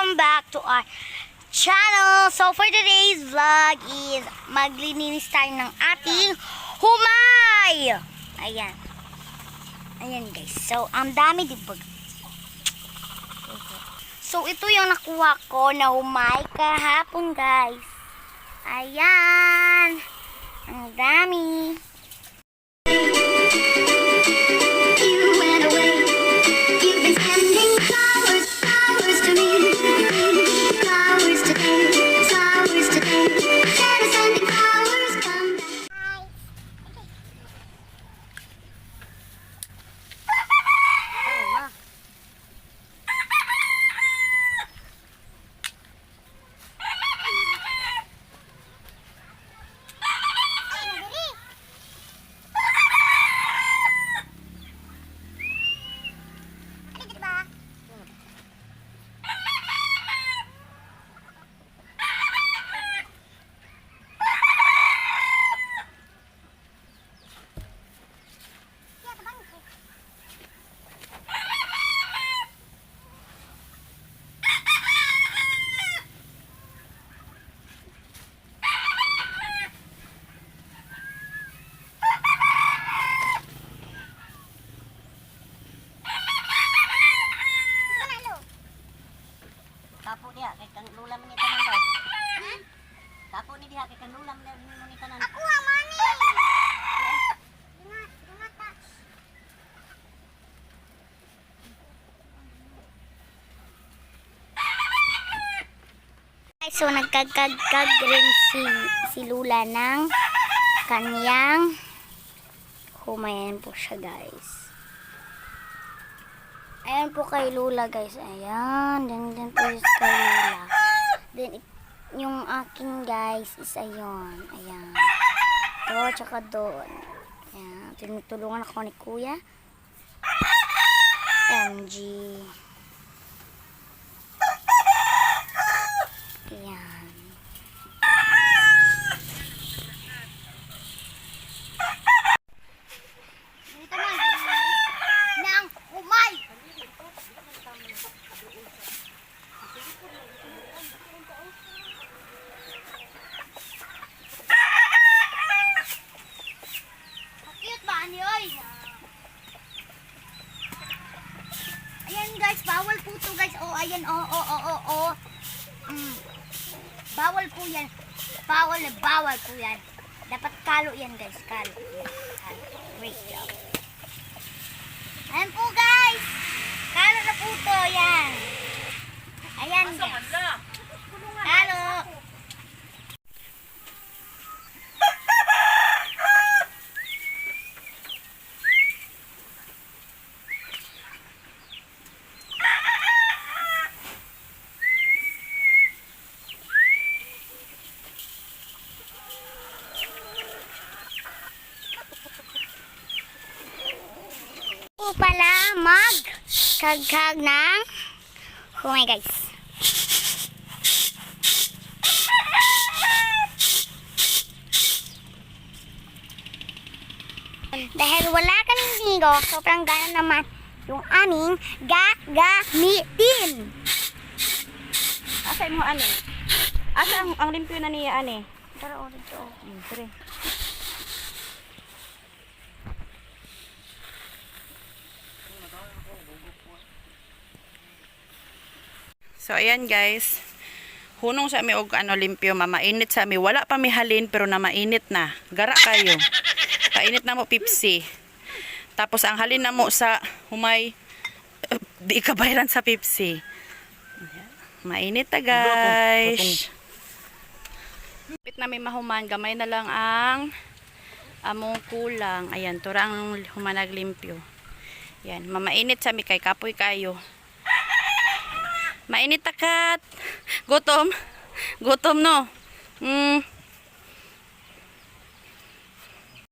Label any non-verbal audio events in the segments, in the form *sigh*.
welcome back to our channel. So for today's vlog is maglilinis tayo ng ating humay. Ayan. Ayan guys. So ang dami di ba? So ito yung nakuha ko na humay kahapon guys. Ayan. Ang dami. Man ni tanan daw. Kapo ni diha kay kang lula man ni tanan. Ako ang mani. Ingat, ingat pa. Guys, so nagkagkagkag rin si, si Lula ng kanyang humayan po siya guys. Ayan po kay Lula guys. Ayan. Then, then po kay Lula. Then yung aking guys is ayun. Ayan. Ito, tsaka doon. Ayan. Tinutulungan ako ni Kuya. MG. Ayan. Dito man. Nang umay. Cute ba ni oy? Ayan guys, bawal po to guys. Oh, ayan, oh, oh, oh, oh, oh. Mm. Bawal po yan. Bawal na bawal po yan. Dapat kalo yan guys, kalo. Yan, kalo. Wait lang. Ayan po guys. Kalo na po to, yan. Ayan guys. Kalo. Po pala mag kagkag ng humay guys. Dahil wala kaming ligo, sobrang gana naman yung aming gagamitin. Asa mo ani? Asa ang, ang limpyo na niya ani? Tara ulit to. Hmm, So ayan guys. Hunong sa mi og ano limpyo mamainit sa mi. Wala pa mi halin pero na mainit na. Gara kayo. Kainit na mo Pepsi. Tapos ang halin na mo sa humay di ka bayaran sa Pepsi. Mainit ta guys. Pit na may mahuman, gamay na lang ang among kulang. Ayan, tura ang humanag limpyo. Yan, mamainit sa mi kay kapoy kayo. Mainit takat. Gutom. Gutom no. Mm.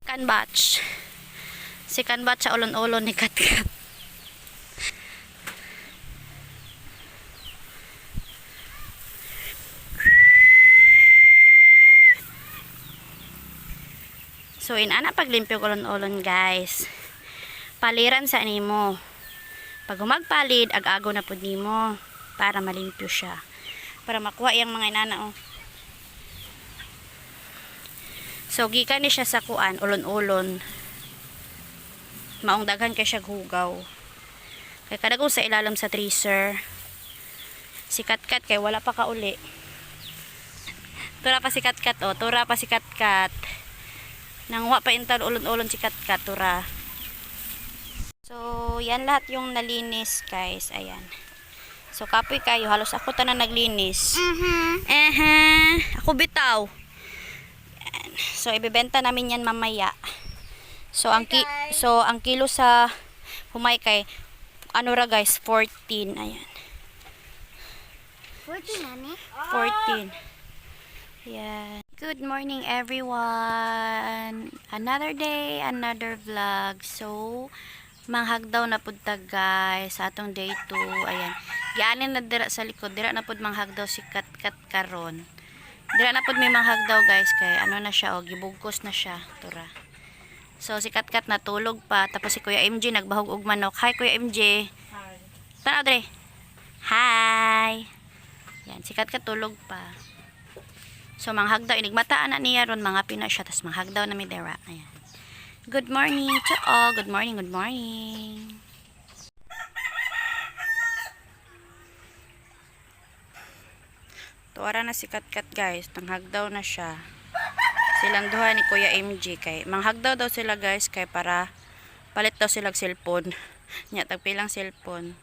Kanbatch. Si Kanbatch sa ulon-ulon ni Katkat. So, inana paglimpyo kulon-ulon guys. Paliran sa nimo. Pag humagpalid, ag-ago na pud nimo. Para malimpyo siya. Para makuha yung mga inana oh. So gikan ni siya sa kuan ulon-ulon. Maong daghan kay siya hugaw. Kay kada sa ilalim sa tracer. Si Katkat kay wala pa ka uli. Tura pa si Katkat oh, tura pa si Katkat. Nang wa pa intal ulon-ulon si Katkat tura. So, yan lahat yung nalinis, guys. Ayan. So, kapoy kayo. Halos ako ta na naglinis. Mhm. Eh, ako bitaw. Yan. So, ibebenta namin yan mamaya. So, ang ki so ang kilo sa humay kay ano ra guys, 14. Ayan. 40 nani? 14. Yan. Good morning everyone. Another day, another vlog. So, manghagdaw na pud ta guys sa atong day 2. Ayan. Gianin na dira sa likod. Dira na pud manghagdaw si Katkat karon. Dira na pud may manghagdaw guys kay ano na siya o gibugkos na siya. Tura. So si Katkat natulog pa tapos si Kuya MJ nagbahog og manok. Hi Kuya MJ. Hi. Tara Dre. Hi. Yan, si Katkat tulog pa. So, manghagdaw. Inigmataan na niya ron, mga pina siya. Tapos manghagdaw na mi dera. Ayan. Good morning to all. Good morning, good morning. Tuwara na si Katkat guys. Nanghagdaw na siya. Silang duha ni Kuya MG kay manghagdaw daw sila guys kay para palit daw sila og cellphone. *laughs* Nya tagpilang cellphone.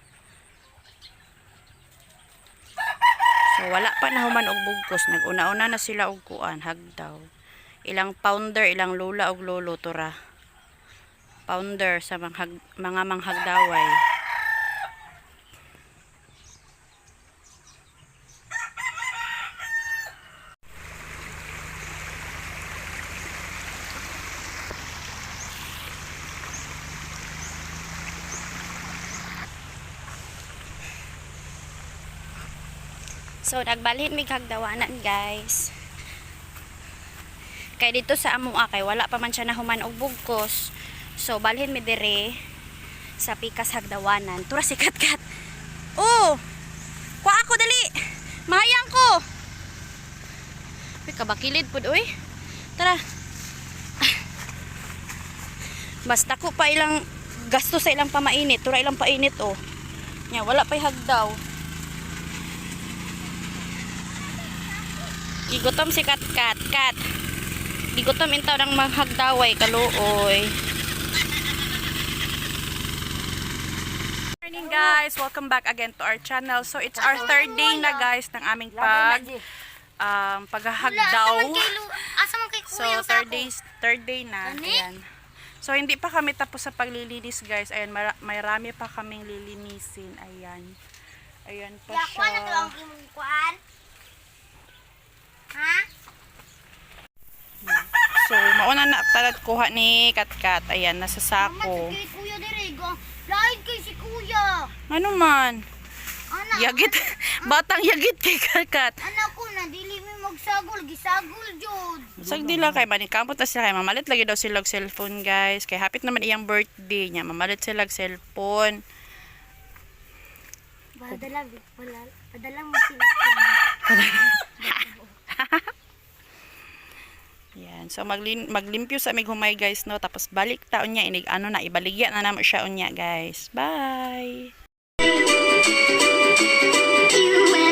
So wala pa na human og bugkos, naguna-una na sila og kuan hagdaw. Ilang pounder, ilang lula og lolo tura. Pounder sa manghag, mga manghagdaway. So, nagbalhin mi kagdawanan, guys. Kay dito sa among akay, wala pa man siya nahuman og bugkos. So, balhin mi dire sa pikas hagdawanan. Tura si Katkat. Oh! Kuha ako dali! Mahayang ko! Uy, kabakilid pud uy. Tara. *laughs* Basta ko pa ilang gasto sa ilang pamainit. Tura ilang painit oh. Nya, wala pa'y hagdaw. Gigutom si Kat Kat Kat. Gigutom intaw ng maghagdaway kaluoy. Morning guys, welcome back again to our channel. So it's our third day na guys ng aming pag um, paghahagdaw. So third day third day na. Ayan. So hindi pa kami tapos sa paglilinis guys. Ayan, mara- marami pa kaming lilinisin. Ayan. Ayan pa siya. ang imong kuan. Ha? So, mauna na talad kuha ni Katkat. Ayan, nasa Mama, sako. kay kuya dire go. Lain kay si kuya. Ano man? Anak, Yagit. *laughs* Batang yagit kay Katkat. anak ko na dili mi magsagol, gisagol jud. Sagdi lang kay manikamot na sila kay mamalit lagi daw sila og cellphone guys. Kay hapit naman iyang birthday niya. Mamalit sila og cellphone. Padala, wala. Padala mo sila. *laughs* Yan. So, maglin maglimpyo sa amig humay, guys, no? Tapos, balik taon niya. Inig, ano na, ibaligyan na naman siya unya, guys. Bye! *laughs*